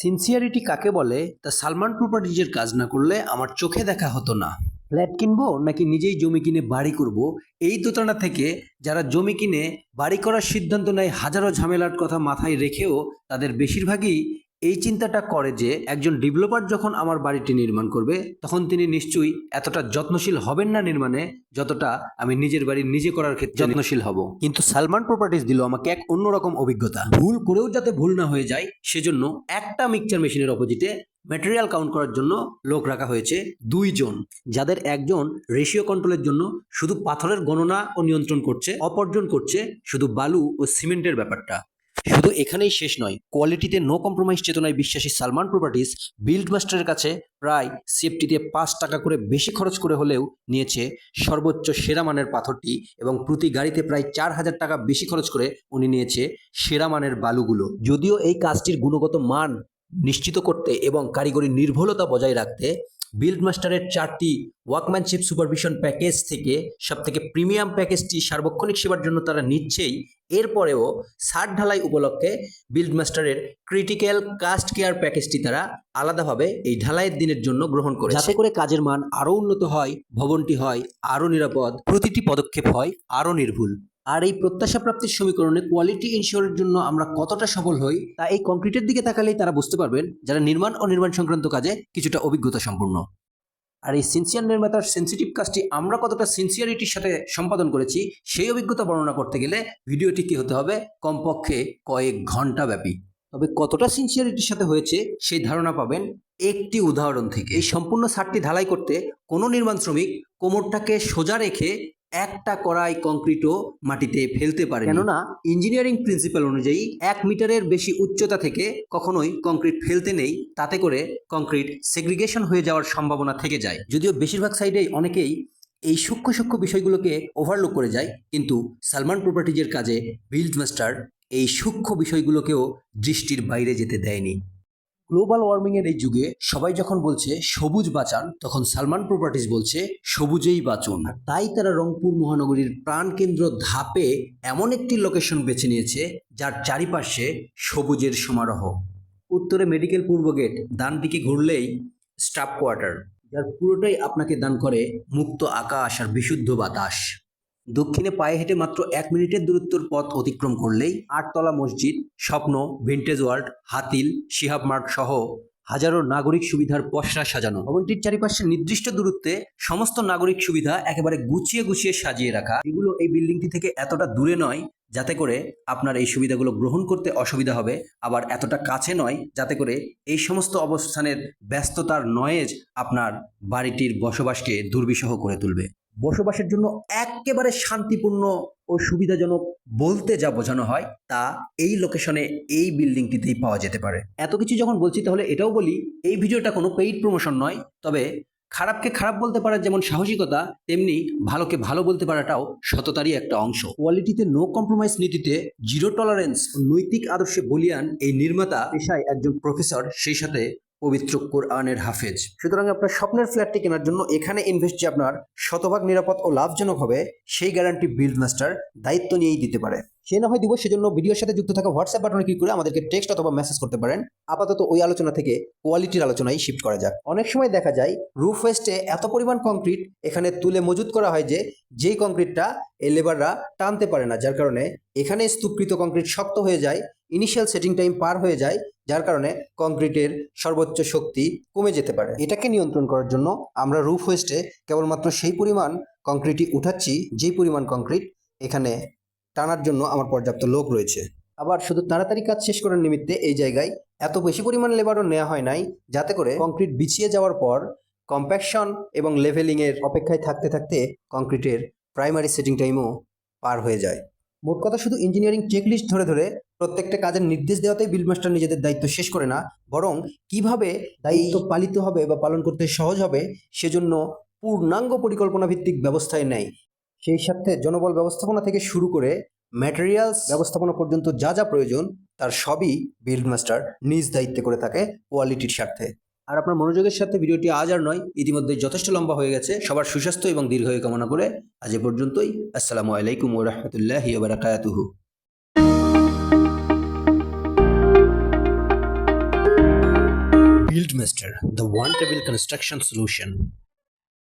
Sincerity কাকে বলে? তা সালমান প্রপার্টিজের কাজ না করলে আমার চোখে দেখা হতো না। ফ্ল্যাট কিনবো নাকি নিজেই জমি কিনে বাড়ি করব? এই দোতানা থেকে যারা জমি কিনে বাড়ি করার সিদ্ধান্ত নেয়, হাজারো ঝামেলার কথা মাথায় রেখেও তাদের বেশিরভাগই এই চিন্তাটা করে যে একজন ডেভেলপার যখন আমার বাড়িটি নির্মাণ করবে, তখন তিনি নিশ্চয়ই এতটা যত্নশীল হবেন না নির্মাণে যতটা আমি নিজের বাড়ি নিজে করার ক্ষেত্রে যত্নশীল হব। কিন্তু সালমান প্রপার্টিজ দিল আমাকে এক অন্যরকম অভিজ্ঞতা। ভুল করেও যাতে ভুল না হয়ে যায়, সেজন্য একটা মিক্সচার মেশিনের অপোজিটে ম্যাটেরিয়াল কাউন্ট করার জন্য লোক রাখা হয়েছে দুইজন, যাদের একজন রেশিও কন্ট্রোলের জন্য শুধু পাথরের গণনা ও নিয়ন্ত্রণ করছে, অপরজন করছে শুধু বালু ও সিমেন্টের ব্যাপারটা। শুধু এখানেই শেষ নয় কোয়ালিটিতে নো কম্প্রোমাইজ চেতনায় বিশ্বাসী সালমান প্রপার্টিস বিল্ড মাস্টারের কাছে প্রায় সেফটিতে পাঁচ টাকা করে বেশি খরচ করে হলেও নিয়েছে সর্বোচ্চ সেরা মানের পাথরটি এবং প্রতি গাড়িতে প্রায় চার হাজার টাকা বেশি খরচ করে উনি নিয়েছে সেরা মানের বালুগুলো। যদিও এই কাজটির গুণগত মান নিশ্চিত করতে এবং কারিগরি নির্ভুলতা বজায় রাখতে বিল্ড মাস্টারের চারটি ওয়ার্কম্যানশিপ সুপারভিশন প্যাকেজ থেকে সবথেকে প্রিমিয়াম প্যাকেজটি সার্বক্ষণিক সেবার জন্য তারা নিচ্ছেই। এরপরেও ষাট ঢালাই উপলক্ষে বিল্ড মাস্টারের ক্রিটিক্যাল কাস্ট কেয়ার প্যাকেজটি তারা আলাদাভাবে এই ঢালাইয়ের দিনের জন্য গ্রহণ করে যাতে করে কাজের মান আরও উন্নত হয়, ভবনটি হয়, আরও নিরাপদ, প্রতিটি পদক্ষেপ হয়, আরও নির্ভুল। আর এই প্রত্যাশা প্রাপ্তির সমীকরণে কোয়ালিটি ইনশিওরের জন্য আমরা কতটা সফল হই, তা এই কংক্রিটের দিকে তাকালেই তারা বুঝতে পারবেন যারা নির্মাণ ও নির্মাণ সংক্রান্ত কাজে কিছুটা অভিজ্ঞতা সম্পূর্ণ আর এই সিনসিয়ার নির্মাতার সেন্সিটিভ কাজটি আমরা কতটা সিনসিয়ারিটির সাথে সম্পাদন করেছি, সেই অভিজ্ঞতা বর্ণনা করতে গেলে ভিডিওটি কি হতে হবে? কমপক্ষে কয়েক ঘণ্টা ব্যাপী। তবে কতটা সিনসিয়ারিটির সাথে হয়েছে, সেই ধারণা পাবেন একটি উদাহরণ থেকে। এই সম্পূর্ণ সারটি ঢালাই করতে কোনো নির্মাণ শ্রমিক কোমরটাকে সোজা রেখে একটা কড়াই কংক্রিটও মাটিতে ফেলতে পারে কেননা ইঞ্জিনিয়ারিং প্রিন্সিপাল অনুযায়ী এক মিটারের বেশি উচ্চতা থেকে কখনোই কংক্রিট ফেলতে নেই, তাতে করে কংক্রিট সেগ্রিগেশন হয়ে যাওয়ার সম্ভাবনা থেকে যায়। যদিও বেশিরভাগ সাইডেই অনেকেই এই সূক্ষ্ম সূক্ষ্ম বিষয়গুলোকে ওভারলুক করে যায়, কিন্তু সালমান প্রপার্টিজের কাজে বিল্ড মাস্টার এই সূক্ষ্ম বিষয়গুলোকেও দৃষ্টির বাইরে যেতে দেয়নি। গ্লোবাল ওয়ার্মিং এর এই যুগে সবাই যখন বলছে, সবুজ বাঁচান তখন সালমান প্রপার্টিজ বলছে, সবুজেই বাঁচুন। তাই তারা রংপুর মহানগরীর প্রাণকেন্দ্র ধাপে এমন একটি লোকেশন বেছে নিয়েছে, যার চারিপাশে সবুজের সমারোহ। উত্তরে মেডিকেল পূর্ব গেট ডান দিকে ঘুরলেই স্টাফ কোয়ার্টার যার পুরোটাই আপনাকে দান করে মুক্ত আকাশ আর বিশুদ্ধ বাতাস। দক্ষিণে পায়ে হেঁটে মাত্র এক মিনিটের দূরত্বর পথ অতিক্রম করলেই আটতলা মসজিদ, Shwapno vintage world Hatil, Shihab mart সহ হাজারো নাগরিক সুবিধার পসরা সাজানো। ভবনটির চারিপাশে নির্দিষ্ট দূরত্বে সমস্ত নাগরিক সুবিধা একেবারে গুছিয়ে গুছিয়ে সাজিয়ে রাখা। এগুলো এই বিল্ডিংটি থেকে এতটা দূরে নয়, যাতে করে আপনার এই সুবিধাগুলো গ্রহণ করতে অসুবিধা হবে। আবার এতটা কাছে নয়, যাতে করে এই সমস্ত অবস্থানের ব্যস্ততার নয়েজ আপনার বাড়িটির বসবাসকে দুর্বিষহ করে তুলবে। বসবাসের জন্য একেবারে শান্তিপূর্ণ ও সুবিধাজনক বলতে যা বোঝানো হয়, তা এই লোকেশনে এই বিল্ডিংটিতেই পাওয়া যেতে পারে। এত কিছু যখন বলছি, তাহলে এটাও বলি, এই ভিডিওটা কোনো পেইড প্রমোশন নয়, তবে খারাপকে খারাপ বলতে পারার যেমন সাহসিকতা, তেমনি ভালোকে ভালো বলতে পারাটাও সততারই একটা অংশ। কোয়ালিটিতে নো কম্প্রোমাইজ নীতিতে জিরো টলারেন্স নৈতিক আদর্শে বলিয়ান এই নির্মাতা, পেশায় একজন প্রফেসর সেই সাথে পবিত্র কোরআনের হাফেজ। সুতরাং আপনার স্বপ্নের ফ্ল্যাটটি কেনার জন্য এখানে ইনভেস্ট যে আপনার শতভাগ নিরাপদ ও লাভজনক হবে, সেই গ্যারান্টি বিল্ড মাস্টার দায়িত্ব নিয়েই দিতে পারে। সে না হয় দিব, সেজন্য ভিডিওর সাথে যুক্ত থাকা হোয়াটসঅ্যাপ বাটনে ক্লিক করে আমাদেরকে টেক্সট অথবা মেসেজ করতে পারেন। আপাতত ওই আলোচনা থেকে কোয়ালিটির আলোচনায় শিফট করা যাক। অনেক সময় দেখা যায় রুফ ওয়েস্টে এত পরিমাণ কংক্রিট এখানে তুলে মজুত করা হয় যে, যেই কংক্রিটটা এই লেবাররা টানতে পারে না, যার কারণে এখানে স্তূপকৃত কংক্রিট শক্ত হয়ে যায় ইনিশিয়াল সেটিং টাইম পার হয়ে যায়, যার কারণে কংক্রিটের সর্বোচ্চ শক্তি কমে যেতে পারে। এটাকে নিয়ন্ত্রণ করার জন্য আমরা রুফ ওয়েস্টে কেবলমাত্র সেই পরিমাণ কংক্রিটই উঠাচ্ছি, যেই পরিমাণ কংক্রিট এখানে টানার জন্য আমার পর্যাপ্ত লোক রয়েছে। আবার শুধু তাড়াতাড়ি কাজ শেষ করার নিমিত্তে এই জায়গায় এত বেশি পরিমাণ লেবারও নেওয়া হয় নাই, যাতে করে কংক্রিট বিছিয়ে যাওয়ার পর কম্প্যাকশন এবং লেভেলিংয়ের অপেক্ষায় থাকতে থাকতে কংক্রিটের প্রাইমারি সেটিং টাইমও পার হয়ে যায়। মোট কথা শুধু ইঞ্জিনিয়ারিং চেকলিস্ট ধরে ধরে প্রত্যেকটা কাজের নির্দেশ দেওয়াতেই বিল্ড মাস্টার নিজেদের দায়িত্ব শেষ করে না, বরং কীভাবে দায়িত্ব পালিত হবে বা পালন করতে সহজ হবে সেজন্য পূর্ণাঙ্গ পরিকল্পনা ভিত্তিক ব্যবস্থায় নেয়। সেই সাথে জনবল ব্যবস্থাপনা থেকে শুরু করে ম্যাটেরিয়ালস ব্যবস্থাপনা পর্যন্ত যা যা প্রয়োজন তার সবই বিল্ড মাস্টার নিজ দায়িত্বে করে থাকে কোয়ালিটির স্বার্থে। আর আপনার মনোযোগের সাথে ভিডিওটি আজ আর নয় ইতিমধ্যে যথেষ্ট লম্বা হয়ে গেছে। সবার সুস্বাস্থ্য এবং দীর্ঘায়ু কামনা করে আজ এ পর্যন্তই। আসসালামু আলাইকুম ও রহমতুল্লাহি বারাকাতুহু। Buildmaster, the one table construction solution.